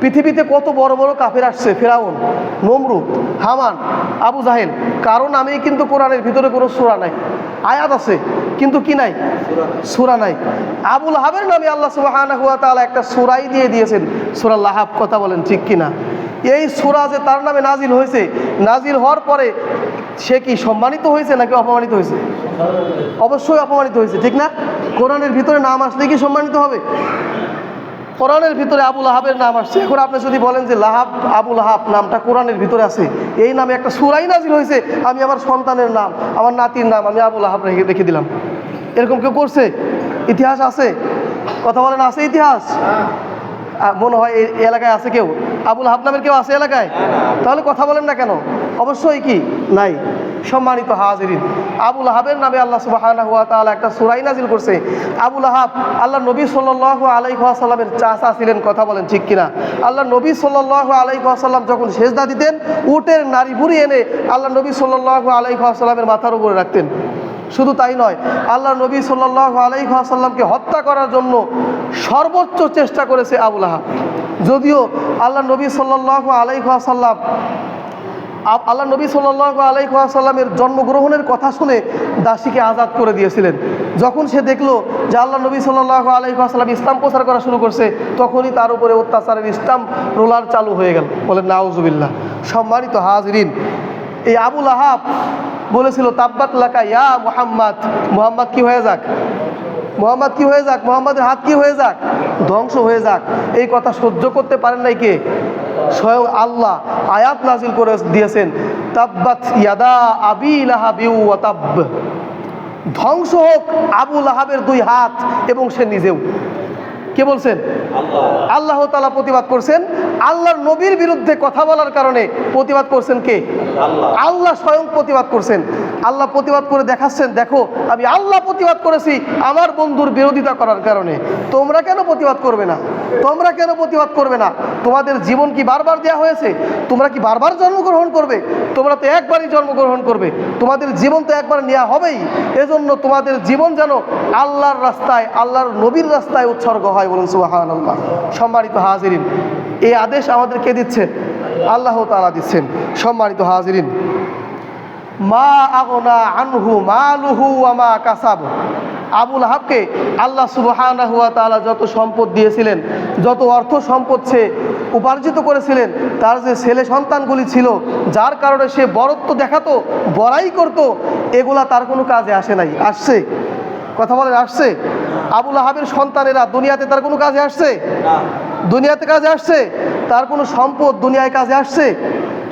পৃথিবীতে কত বড় বড় কাফের আসছে? ফেরাউন, নমরুদ, হামান, আবু জাহেল। কারণ আমি কিন্তু কোরআনের ভিতরে কোনো সুরা নাই। আয়াত আছে, কিন্তু কি নাই? সুরা নাই। আবুল হাবের নামে আল্লাহ সুবাহানা হুয়া তাআলা একটা সুরাই দিয়ে দিয়েছেন। সুরা লাহাব কথা বলেন, ঠিক কিনা? এই সুরা যে তার নামে নাজিল হয়েছে, নাজিল হওয়ার পরে সে কি সম্মানিত হয়েছে নাকি অপমানিত হয়েছে? অবশ্যই অপমানিত হয়েছে, ঠিক না? কোরআনের ভিতরে নাম আসলে কি সম্মানিত হবে? কোরআনের ভিতরে আবুল আহাবের নাম আসছে। এখন আপনি যদি বলেন যে লাহাব, আবুল আহাব নামটা কোরআনের ভিতরে আছে, এই নামে একটা সুরাই নাজিল হয়েছে, আমি আমার সন্তানের নাম, আমার নাতির নাম, আমি আবুল আহাব রেখে রেখে দিলাম। এরকম কেউ করছে? ইতিহাস আছে? কথা বলেন, আছে ইতিহাস? মনে হয় এই এলাকায় আছে কেউ? আবুল হাব নামের কেউ আছে এলাকায়? তাহলে কথা বলেন না কেন? অবশ্যই কি? নাই। সম্মানিত হাজিরিন, আবুল হাবের নামে আল্লাহ সুবাহানা তাআলা একটা সুরাই নাজিল করছে। আবুল হাব আল্লাহ নবী সাল্লাহ আলাইসাল্লামের চাষা ছিলেন, কথা বলেন ঠিক কিনা? আল্লাহ নবী সাল্লাহ আলাইসাল্লাম যখন সেজদা দিতেন, উটের নারী বুড়ি এনে আল্লাহ নবী সাল্লাহ আলাইসাল্লামের মাথার উপরে রাখতেন। শুধু তাই নয় আল্লাহ নবী সাল্লাহ আলাইসাল্লামকে হত্যা করার জন্য সর্বোচ্চ চেষ্টা করেছে আবুল আহাব। যদিও আল্লাহ নবী সাল্লাহ আলাইসাল্লাম আল্লাহ নবী সাল্লাহ আলাইসাল্লামের জন্মগ্রহণের কথা শুনে দাসীকে আজাদ করে দিয়েছিলেন। যখন সে দেখল যে আল্লাহ নবী সাল্লাহ আলাইসাল্লাম ইসলাম প্রচার করা শুরু করছে, তখনই তার উপরে অত্যাচারের ইসলাম রোলার চালু হয়ে গেল। বলেন, নাউজুবিল্লাহ। সম্মানিত হাজরিন, এই আবুল আহাব বলেছিল, তাব্বাত লাকা ইয়া মোহাম্মদ। মোহাম্মদ কি হয়ে যাক? মোহাম্মদ কি হয়ে যাক? মোহাম্মদের হাত কি হয়ে যাক? ধ্বংস হয়ে যাক। এই কথা সহ্য করতে পারেন নাই কে? স্বয়ং আল্লাহ আয়াত নাজিল করে দিয়েছেন তাব্বাত ইয়াদা আবি লাহাবিউ তাব্ব ধ্বংস হোক আবু লাহাবের দুই হাত এবং সে নিজেও। কে বলছেন? আল্লাহ। তালা প্রতিবাদ করছেন আল্লাহর নবীর বিরুদ্ধে কথা বলার কারণে প্রতিবাদ করছেন কে? আল্লাহ। স্বয়ং প্রতিবাদ করছেন। আল্লাহ প্রতিবাদ করে দেখাচ্ছেন দেখো আমি আল্লাহ প্রতিবাদ করেছি আমার বন্ধুর বিরোধিতা করার কারণে। তোমরা কেন প্রতিবাদ করবে না? তোমরা কেন প্রতিবাদ করবে না? তোমাদের জীবন কি বারবার দেওয়া হয়েছে? তোমরা কি বারবার জন্মগ্রহণ করবে? তোমরা তো একবারই জন্মগ্রহণ করবে। তোমাদের জীবন তো একবার নেওয়া হবেই। এজন্য তোমাদের জীবন যেন আল্লাহর রাস্তায় আল্লাহর নবীর রাস্তায় উৎসর্গ হয় বলুন আল্লাহ সম্মানিত হাজিরিন এই আদেশ আমাদেরকে দিচ্ছেন আল্লাহ তালা দিচ্ছেন। সম্মানিত হাজিরিন, মা আগনা আনহু মালুহু আমা কাসাব। আবুল হাবকে আল্লাহ সুবহানা হুয়া তাআলা যত সম্পদ দিয়েছিলেন, যত অর্থ সম্পদ সে উপার্জিত করেছিলেন, তার যে ছেলে সন্তানগুলি ছিল, যার কারণে সে বরত্ব দেখাতো, বড়াই করত, এগুলা তার কোনো কাজে আসে নাই। আসছে? কথা বলেন, আসছে? আবুল আহাবের সন্তানেরা দুনিয়াতে তার কোনো কাজে আসছে? দুনিয়াতে কাজে আসছে, তার কোনো সম্পদ দুনিয়ায় কাজে আসছে,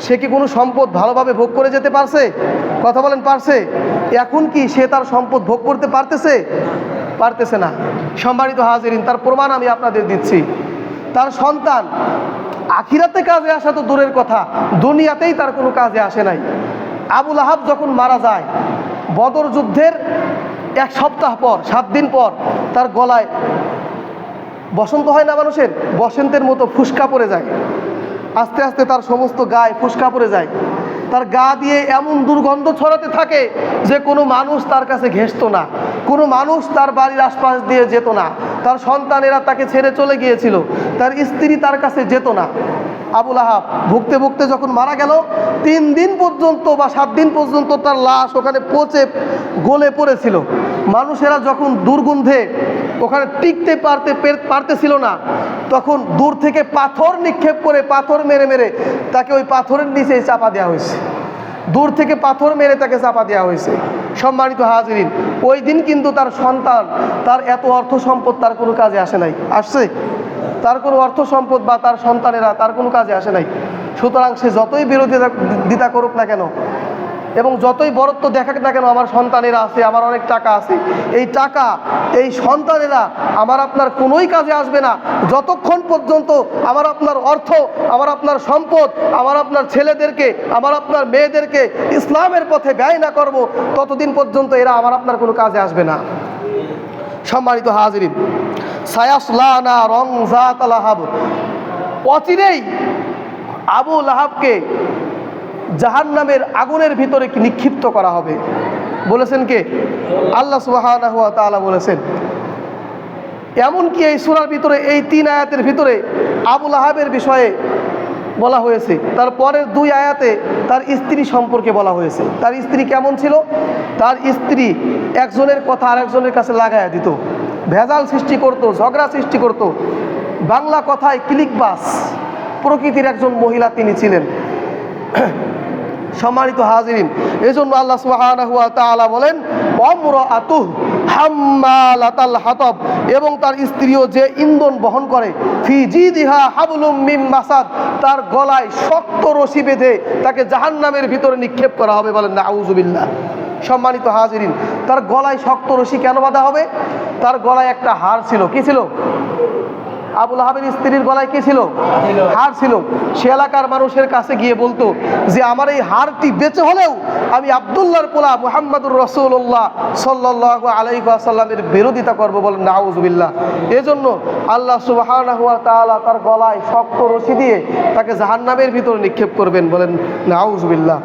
সে কি কোনো সম্পদ ভালোভাবে ভোগ করে যেতে পারছে? কথা বলেন, পারছে? এখন কি সে তার সম্পদ ভোগ করতে পারতেছে? পারতেছে না। সম্মানিত হাজিরিন, তার প্রমাণ আমি আপনাদের দিচ্ছি। তার সন্তান, আখিরাতে কাজে আসা তো দূরের কথা, দুনিয়াতেই তার কোনো কাজে আসে নাই। আবুল আহাব যখন মারা যায়, বদর যুদ্ধের এক সপ্তাহ পর, সাত দিন পর, তার গলায় বসন্ত হয় না মানুষের, বসন্তের মতো ফুসকা পড়ে যায়। আস্তে আস্তে তার সমস্ত গায়ে ফুসকা পড়ে যায়। তার গা দিয়ে এমন দুর্গন্ধ ছড়াতে থাকে যে কোনো মানুষ তার কাছে ঘেসত না। কোনো মানুষ তার বাড়ির আশপাশ দিয়ে যেত না। তার সন্তানেরা তাকে ছেড়ে চলে গিয়েছিল। তার স্ত্রী তার কাছে যেত না। আবুল আহাব ভুগতে ভুগতে যখন মারা গেল, তিন দিন পর্যন্ত বা সাত দিন পর্যন্ত তার লাশ ওখানে পচে গলে পড়েছিল। মানুষেরা যখন দুর্গন্ধে ওখানে টিকতে পারতে পের- পারতেছিল না, তখন দূর থেকে পাথর নিক্ষেপ করে পাথর মেরে মেরে তাকে ওই পাথরের নিচে চাপা দেওয়া হয়েছে। দূর থেকে পাথর মেরে তাকে চাপা দেওয়া হয়েছে। সম্মানিত হাজিরিন ওই দিন কিন্তু তার সন্তান, তার এত অর্থ সম্পদ তার কোনো কাজে আসে নাই। আসছে? তার কোনো অর্থ সম্পদ বা তার সন্তানেরা তার কোনো কাজে আসে নাই। সুতরাং সে যতই বিরোধিতা দিতা করুক না কেন এবং যতই বরত্ব দেখাক না কেন, আমার সন্তানেরা আছে, আমার অনেক টাকা আছে। এই টাকা, এই সন্তানেরা আমার আপনার কোনোই কাজে আসবে না। যতক্ষণ পর্যন্ত আমার আপনার অর্থ, আমার আপনার সম্পদ, আমার আপনার ছেলেদেরকে, আমার আপনার মেয়েদেরকে ইসলামের পথে ব্যয় না করব, ততদিন পর্যন্ত এরা আমার আপনার কোনো কাজে আসবে না। সম্মানিত হাজিরিন, সায়াসলানা রং জাত অচিরেই আবু লাহাবকে জাহান নামের আগুনের ভিতরে নিক্ষিপ্ত করা হবে? বলেছেন কে? আল্লাহ সুবাহ বলেছেন। এমনকি এই সুরার ভিতরে, এই তিন আয়াতের ভিতরে আবুল আহাবের বিষয়ে বলা হয়েছে, তার পরের দুই আয়াতে তার স্ত্রী সম্পর্কে বলা হয়েছে। তার স্ত্রী কেমন ছিল? তার স্ত্রী একজনের কথা আরেকজনের কাছে লাগাইয়া দিত। ভেজাল সৃষ্টি করত, ঝগড়া সৃষ্টি করত। বাংলা কথায় ক্লিকবাস প্রকৃতির একজন মহিলা তিনি ছিলেন। সম্মানিত হাজিরিন এই জন্য আল্লাহ সুবহানাহু ওয়া তাআলা বলেন, অমরাতুহ হাম্মালাতাল হাতাব এবং তার স্ত্রীও যে ইন্ধন বহন করে মাসাদ তার গলায় শক্ত রশি বেঁধে তাকে জাহান্নামের ভিতরে নিক্ষেপ করা হবে বলেন, নাউজুবিল্লাহ সম্মানিত হাজিরিন, তার গলায় শক্ত রশি কেন বাঁধা হবে? তার গলায় একটা হার ছিল, কি ছিল? আবুল আহাবের স্ত্রীর গলায় কি ছিল? হার ছিল। সে এলাকার মানুষের কাছে গিয়ে বলতো যে আমার এই হারটি বেঁচে হলেও আমি আবদুল্লাহর পোলা মুহাম্মদুর রসুল্লাহ সাল্লাহ আলাইসাল্লামের বিরোধিতা করব বলেন নাউজুবিল্লাহ। এজন্য আল্লাহ সুবাহ তার গলায় শক্ত রশি দিয়ে তাকে জাহান্নামের ভিতরে নিক্ষেপ করবেন বলেন নাউজুবিল্লাহ।